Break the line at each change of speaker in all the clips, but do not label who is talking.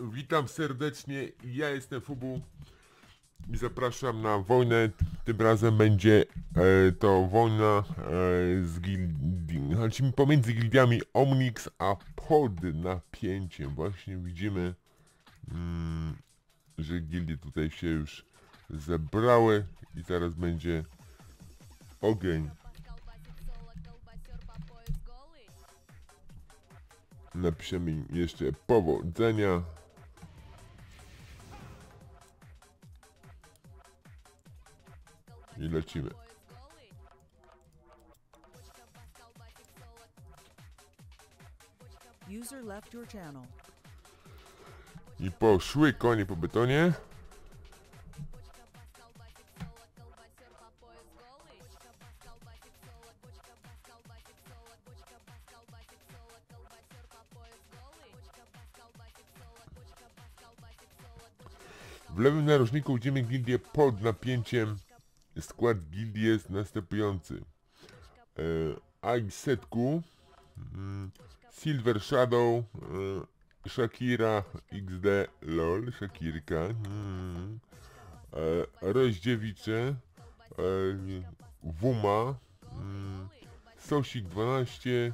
Witam serdecznie, ja jestem Fubu i zapraszam na wojnę. Tym razem będzie e, to wojna e, z gildi, znaczy pomiędzy gildiami Omnix a pod napięciem. Właśnie widzimy, mm, że gildie tutaj się już zebrały i zaraz będzie ogień. Napiszemy im jeszcze powodzenia. I lecimy.
User left your channel.
I poszły konie po betonie. W lewym narożniku widzimy gildię pod napięciem. Skład gildii jest następujący. E, Aisetku, mm, Silver Shadow, e, Shakira XD LOL, Shakirka, mm, e, e, Wuma, mm, Sosik 12,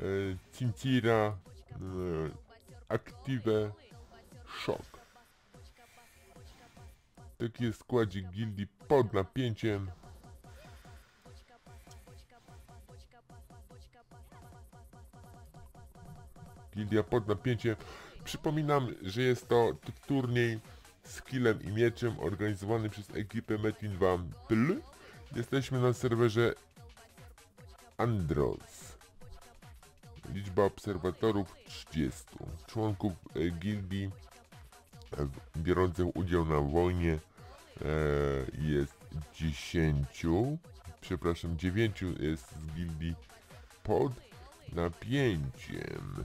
e, Cincira, e, Active, Shock. Taki jest składzik gildii pod napięciem. Gildia pod napięciem. Przypominam, że jest to turniej z killem i mieczem organizowany przez ekipę Metin 2 Pl. Jesteśmy na serwerze Andros. Liczba obserwatorów 30. Członków e, gildii biorących udział na wojnie e, jest 10. Przepraszam, 9 jest z gildii pod napięciem.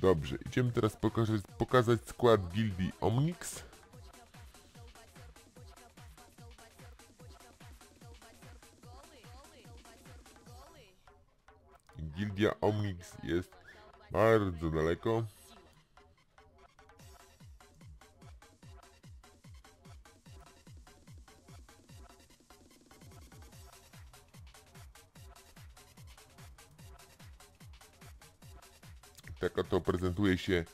Dobrze, idziemy teraz pokazać, pokazać skład gildii Omnix. Gildia Omnix jest bardzo daleko. Oto prezentuje się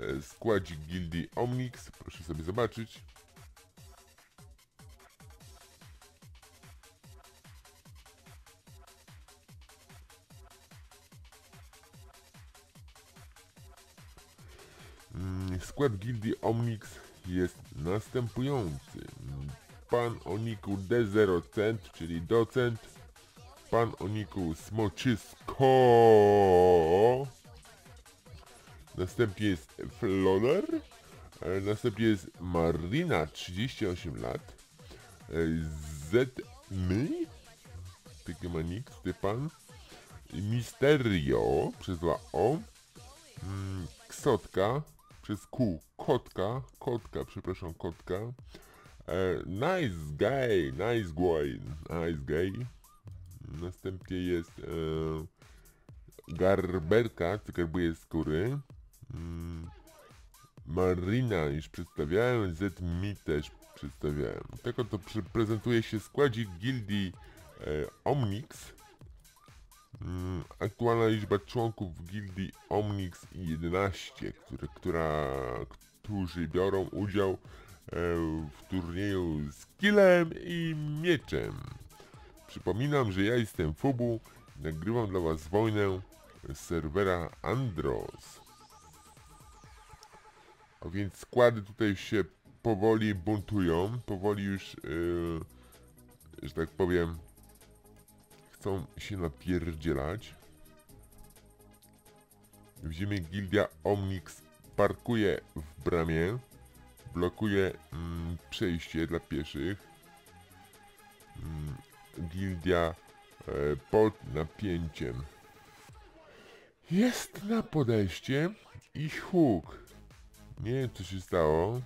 e, składzik gildii Omnix. Proszę sobie zobaczyć. Mm, Skład gildii Omnix jest następujący. Pan Oniku D0 Cent, czyli docent. Pan Oniku Smoczysko. Następnie jest Floner. e, Następnie jest Marina, 38 lat. e, Z My. Taki ma nick, Stepan. I Misterio przez dwa O. Mm, Ksotka przez Q. Kotka. Kotka, przepraszam, kotka. E, nice guy, nice guy, nice guy. Następnie jest Garberka, co garbuje skóry. Mm, Marina już przedstawiałem, Z mi też przedstawiałem. Tak oto prezentuje się składzik gildii e, Omnix. Mm, aktualna liczba członków gildii Omnix 11, które, która, którzy biorą udział e, w turnieju z killem i mieczem. Przypominam, że ja jestem Fubu, nagrywam dla was wojnę z serwera Andros. A więc składy tutaj się powoli buntują, powoli już, yy, że tak powiem, chcą się napierdzielać. Widzimy gildia Omnix parkuje w bramie, blokuje mm, przejście dla pieszych. Mm, gildia e, pod napięciem jest na podejście i huk. Nie wiem co się stało.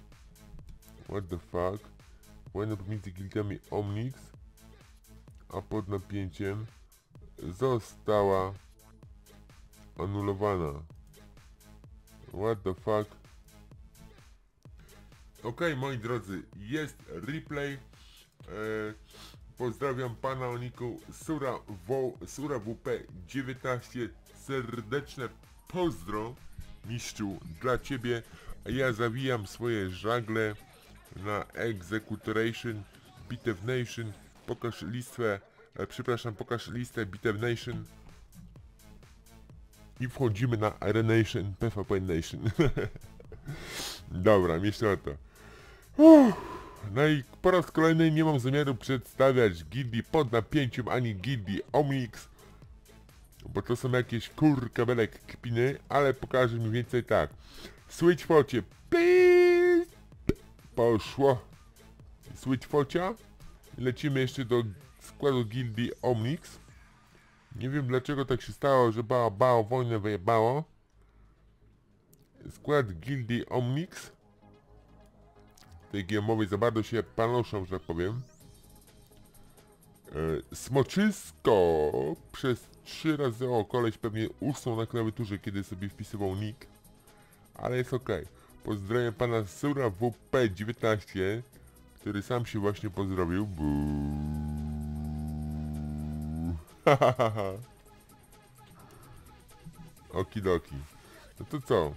What the fuck? Wojna pomiędzy gildiami Omnix a pod napięciem została anulowana. What the fuck? Okej, moi drodzy, jest replay. E, pozdrawiam pana Oniku Sura, wo, Sura WP 19. Serdeczne pozdro, mistrzu, dla ciebie. A ja zawijam swoje żagle na Executoration, Bitew Nation. Pokaż listę, e, przepraszam, pokaż listę Bitew Nation. I wchodzimy na Arenation, PvP Nation. Dobra, myślę o to. Uff. No i po raz kolejny nie mam zamiaru przedstawiać gildii pod napięciem ani gildii Omix, bo to są jakieś kur kabelek kpiny, ale pokażę mniej więcej tak. Switch focie, piii, poszło. Switch focia. Lecimy jeszcze do składu gildii Omnix. Nie wiem dlaczego tak się stało, że bała, bała wojnę wyjebało. Skład gildii Omnix. Tej giełmowej za bardzo się panoszą, że tak powiem. E, smoczysko przez trzy razy o koleś pewnie usnął na klawiaturze, kiedy sobie wpisywał nick. Ale jest ok. Pozdrawiam pana Sura WP19, który sam się właśnie pozdrowił. Okidoki. No to co?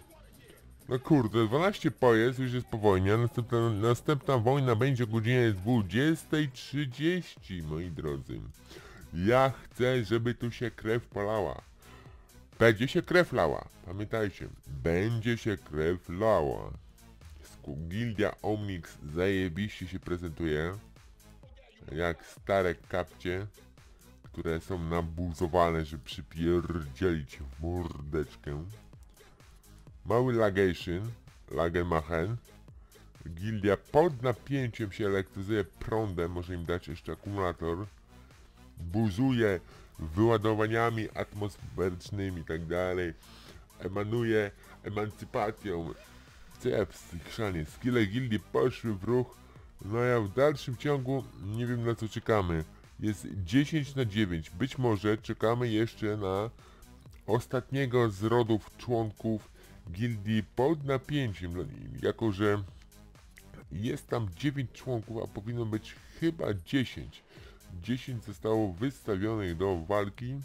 No kurde, 12 pojazd już jest po wojnie, następna, następna wojna będzie o godzinie 20.30, moi drodzy. Ja chcę, żeby tu się krew polała. Będzie się krew lała. Pamiętajcie, będzie się krew lała. Gildia Omnix zajebiście się prezentuje. Jak stare kapcie, które są nabuzowane, żeby przypierdzielić mordeczkę. Mały Lagation, Lagenmachen. Gildia pod napięciem się elektryzuje prądem, może im dać jeszcze akumulator. Buzuje wyładowaniami atmosferycznymi i tak. Emanuje emancypacją. Co ja chrzanie? Skille gildii poszły w ruch. No ja w dalszym ciągu nie wiem na co czekamy. Jest 10 na 9. Być może czekamy jeszcze na ostatniego z rodów członków gildii pod napięciem, jako że jest tam 9 członków, a powinno być chyba 10. 10 zostało wystawionych do walki.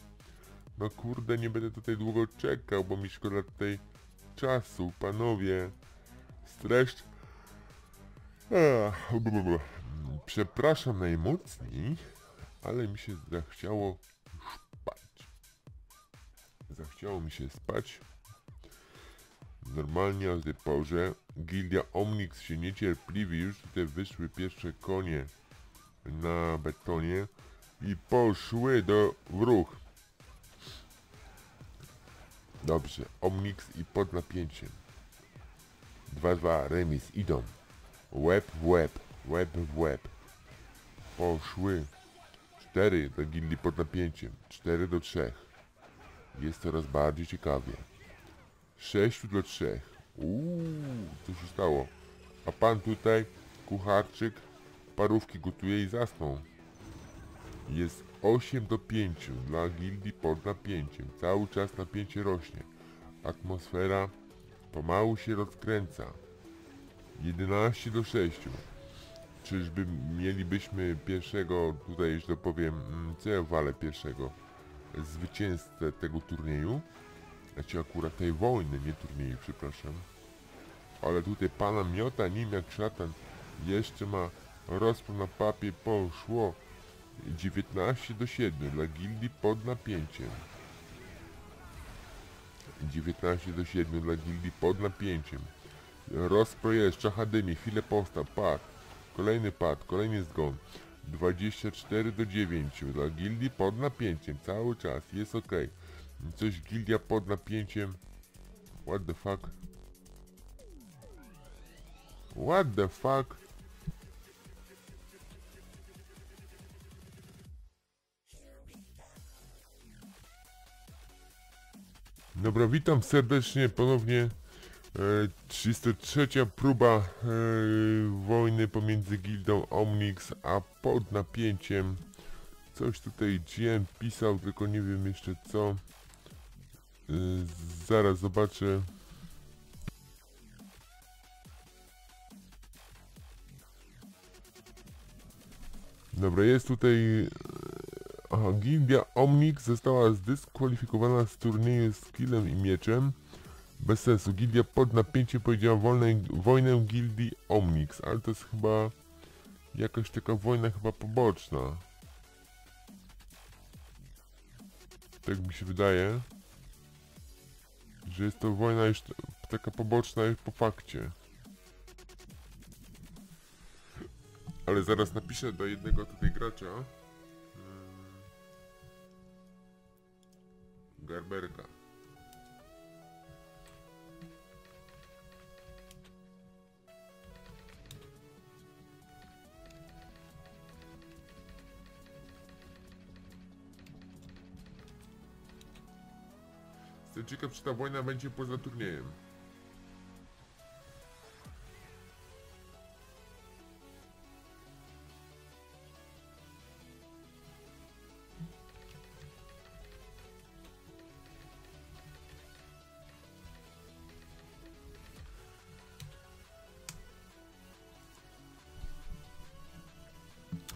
No kurde, nie będę tutaj długo czekał, bo mi szkoda tutaj czasu, panowie. Streszcz. Przepraszam najmocniej, ale mi się zachciało spać. Zachciało mi się spać. Normalnie o tej porze Gildia Omnix się niecierpliwi, już tutaj wyszły pierwsze konie na betonie i poszły do w ruch. Dobrze, Omnix i pod napięciem. 2-2, remis, idą. Łeb w łeb, łeb w łeb. Poszły. 4 do gildii pod napięciem, 4 do 3. Jest coraz bardziej ciekawie. 6 do 3. Uuu, co się stało? A pan tutaj, kucharczyk, parówki gotuje i zasnął. Jest 8 do 5 dla gildii pod napięciem. Cały czas napięcie rośnie. Atmosfera pomału się rozkręca. 11 do 6. Czyżby mielibyśmy pierwszego, tutaj że powiem, mm, co ja walę pierwszego, zwycięzcę tego turnieju? Znaczy akurat tej wojny, nie turnieju, przepraszam. Ale tutaj pana miota nim jak szatan. Jeszcze ma rozpór na papie, poszło 19 do 7 dla gildii pod napięciem. 19 do 7 dla gildii pod napięciem. Rozprojeżdża Hadymi, chwilę postaw, pad. Kolejny pad, kolejny zgon. 24 do 9 dla gildii pod napięciem. Cały czas, jest ok. Coś gildia pod napięciem. What the fuck? What the fuck? Dobra, witam serdecznie ponownie. E, 33. próba e, wojny pomiędzy gildą Omnix a pod napięciem. Coś tutaj GM pisał, tylko nie wiem jeszcze co. E, zaraz zobaczę. Dobra, jest tutaj Aha, Gildia Omnix została zdyskwalifikowana z turnieju z killem i mieczem. Bez sensu. Gildia pod napięciem powiedziała wolnę, wojnę Gildii Omnix, ale to jest chyba jakaś taka wojna chyba poboczna. Tak mi się wydaje, że jest to wojna już taka poboczna już po fakcie. Ale zaraz napiszę do jednego tutaj gracza. Garberka. Jestem ciekaw, czy ta wojna będzie poza turniejem.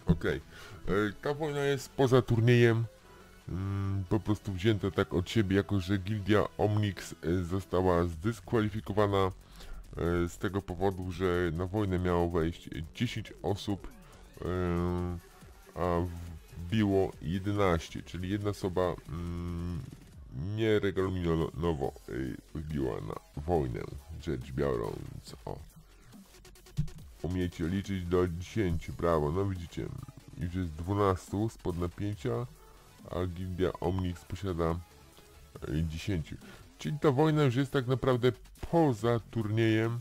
Okej. E, Ta wojna jest poza turniejem. Mm, po prostu wzięte tak od siebie, jako że Gildia Omnix e, została zdyskwalifikowana e, z tego powodu, że na wojnę miało wejść 10 osób, a wbiło 11, czyli jedna osoba mm, nieregulaminowo wbiła na wojnę, rzecz biorąc. O. Umiecie liczyć do 10, brawo, no widzicie, już jest 12 spod napięcia, a Gildia Omnix posiada e, 10. Czyli ta wojna już jest tak naprawdę poza turniejem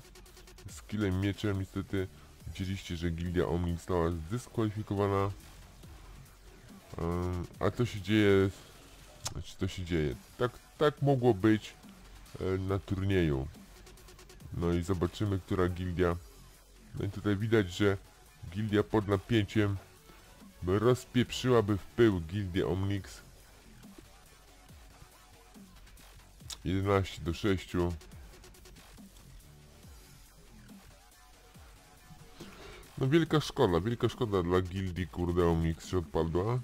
z killem mieczem. Niestety widzieliście, że Gildia Omnix została zdyskwalifikowana. A to się dzieje, znaczy to się dzieje, tak, tak mogło być e, na turnieju. No i zobaczymy, która gildia. No i tutaj widać, że gildia pod napięciem by rozpieprzyłaby w pył gildię Omnix. 11 do 6 No wielka szkoda, wielka szkoda dla gildii kurde Omnix się odpadła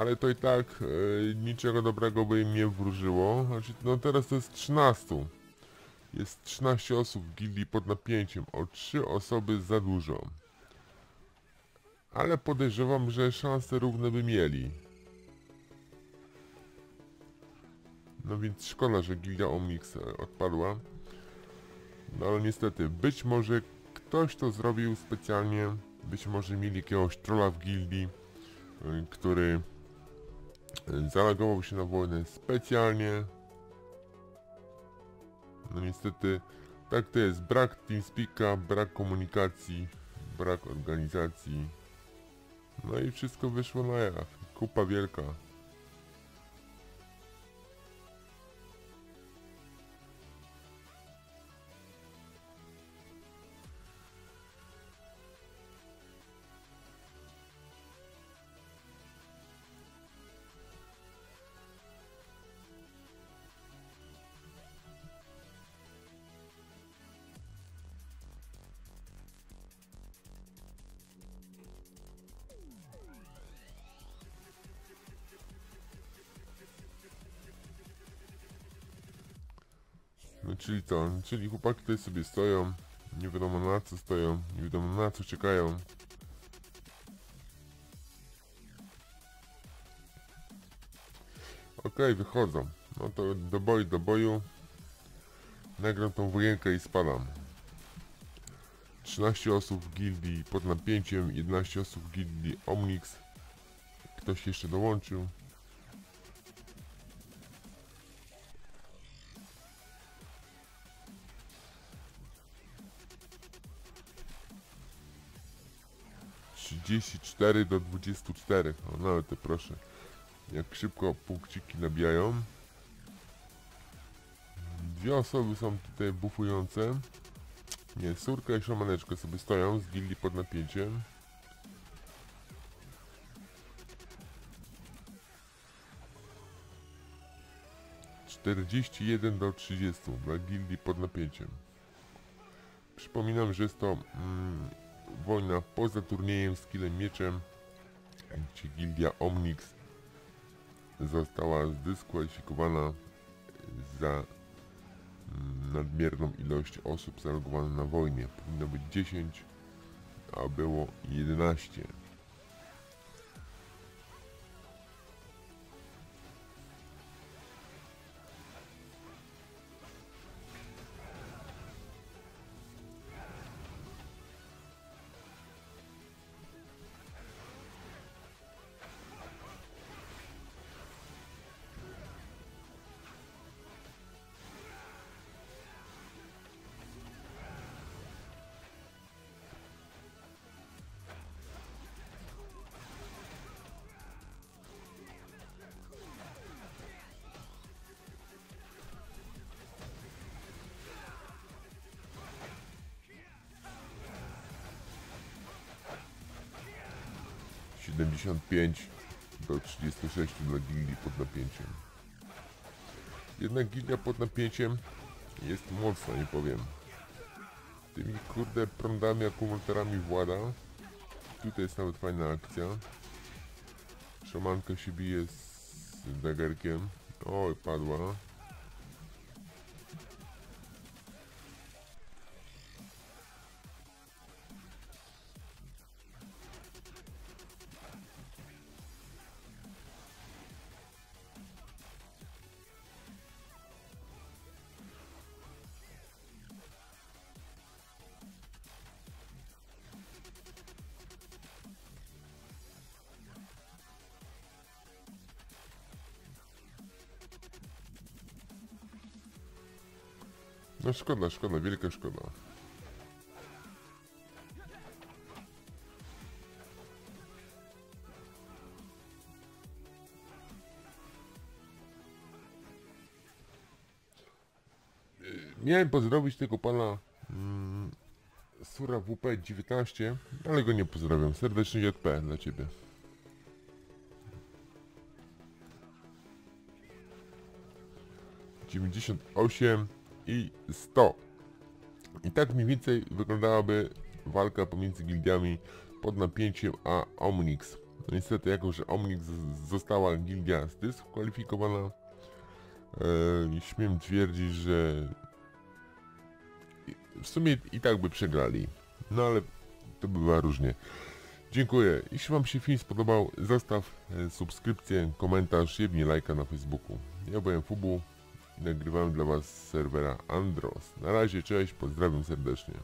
Ale to i tak e, niczego dobrego by im nie wróżyło. Znaczy, no teraz to jest 13. Jest 13 osób w gildii pod napięciem. O 3 osoby za dużo. Ale podejrzewam, że szanse równe by mieli. No więc szkoda, że gildia Omnix e, odpadła. No ale niestety, być może ktoś to zrobił specjalnie. Być może mieli jakiegoś trolla w gildii, y, który zalogował się na wojnę specjalnie. No niestety, tak to jest. Brak TeamSpeaka, brak komunikacji, brak organizacji. No i wszystko wyszło na jaw. Kupa wielka. No czyli to, czyli chłopaki tutaj sobie stoją, nie wiadomo na co stoją, nie wiadomo na co czekają. Okej, wychodzą. No to do boju, do boju. Nagram tą wojenkę i spadam. 13 osób w gildii pod napięciem, 11 osób w gildii Omnix. Ktoś jeszcze dołączył. Trzydzieści cztery do dwudziestu czterech. O nawet te proszę. Jak szybko punkciki nabijają. Dwie osoby są tutaj bufujące. Nie, Surka i Szamaneczka sobie stoją z gildii pod napięciem. 41 do 30 dla gildii pod napięciem. Przypominam, że jest to mm, wojna poza turniejem z kilem mieczem, gdzie gildia Omnix została zdyskwalifikowana za mm, nadmierną ilość osób zalogowanych na wojnie. Powinno być 10, a było 11. Siedemdziesiąt pięć do 36 dla gildii pod napięciem. Jednak gildia pod napięciem jest mocna, nie powiem. Tymi kurde prądami, akumulatorami włada. Tutaj jest nawet fajna akcja. Szamanka się bije z dagerkiem. Oj, padła. No szkoda, szkoda, wielka szkoda. Miałem pozdrowić tego pana mm, Sura WP19, ale go nie pozdrawiam. Serdecznie JP dla ciebie. Dziewięćdziesiąt osiem i 100. I tak mniej więcej wyglądałaby walka pomiędzy gildiami pod napięciem a Omnix. No niestety, jako że Omnix z- została gildia zdyskwalifikowana, e, śmiem twierdzić, że w sumie i tak by przegrali. No ale to bywa różnie. Dziękuję. Jeśli Wam się film spodobał, zostaw e, subskrypcję, komentarz, jebnij lajka na Facebooku. Ja byłem Fubu. Nagrywałem dla Was z serwera Andros. Na razie, cześć, pozdrawiam serdecznie.